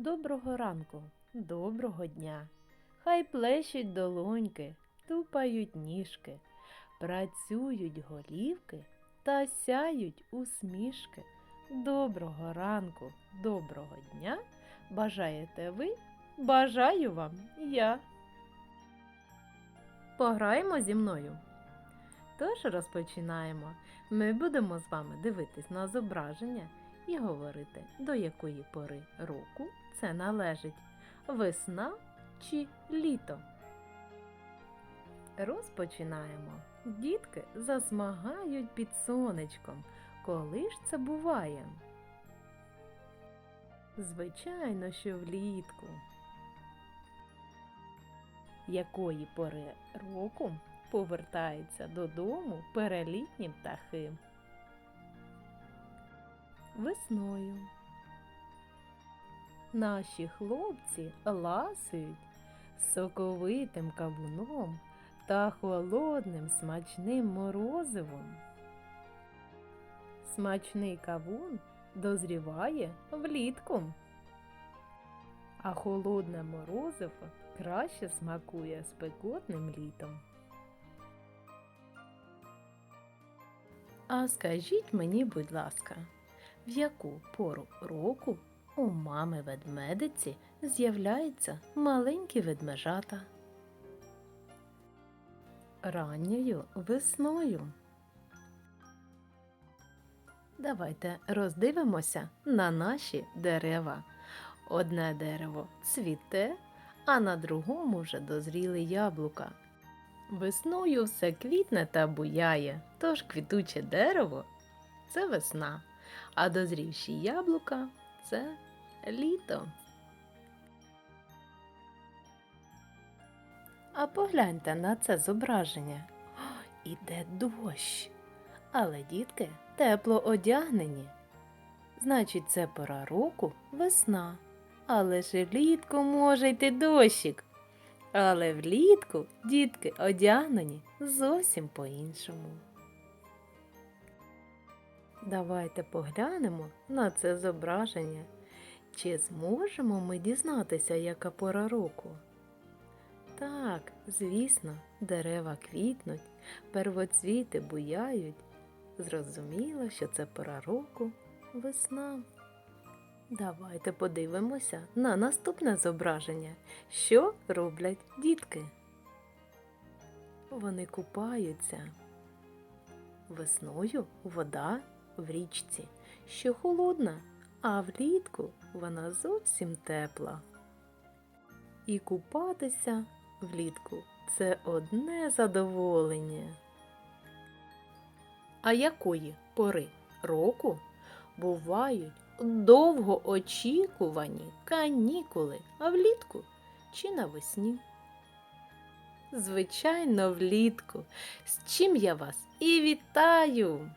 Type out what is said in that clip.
Доброго ранку, доброго дня. Хай плещуть долоньки, тупають ніжки, працюють голівки та сяють усмішки. Доброго ранку, доброго дня. Бажаєте ви? Бажаю вам я. Пограємо зі мною. Тож розпочинаємо. Ми будемо з вами дивитись на зображення і говорити, до якої пори року це належить весна чи літо. Розпочинаємо. Дітки засмагають під сонечком. Коли ж це буває? Звичайно, що влітку. Якої пори року повертаються додому перелітні птахи? Весною. Наші хлопці ласують соковитим кавуном та холодним смачним морозивом. Смачний кавун дозріває влітку, а холодне морозиво краще смакує спекотним літом. А скажіть мені, будь ласка, в яку пору року у мами ведмедиці з'являються маленькі ведмежата? Ранньою весною. Давайте роздивимося на наші дерева. Одне дерево цвіте, а на другому вже дозріли яблука. Весною все квітне та буяє, тож квітуче дерево це весна, а дозрівші яблука це літо. А погляньте на це зображення. О, іде дощ. Але дітки тепло одягнені. Значить, це пора року весна. Але ж влітку може йти дощик. Але влітку дітки одягнені зовсім по-іншому. Давайте поглянемо на це зображення. Чи зможемо ми дізнатися, яка пора року? Так, звісно, дерева квітнуть, первоцвіти буяють. Зрозуміло, що це пора року весна. Давайте подивимося на наступне зображення. Що роблять дітки? Вони купаються. Весною вода в річці, що холодна, а влітку вона зовсім тепла. І купатися влітку це одне задоволення. А якої пори року бувають довгоочікувані канікули, а влітку чи навесні? Звичайно, влітку, з чим я вас і вітаю!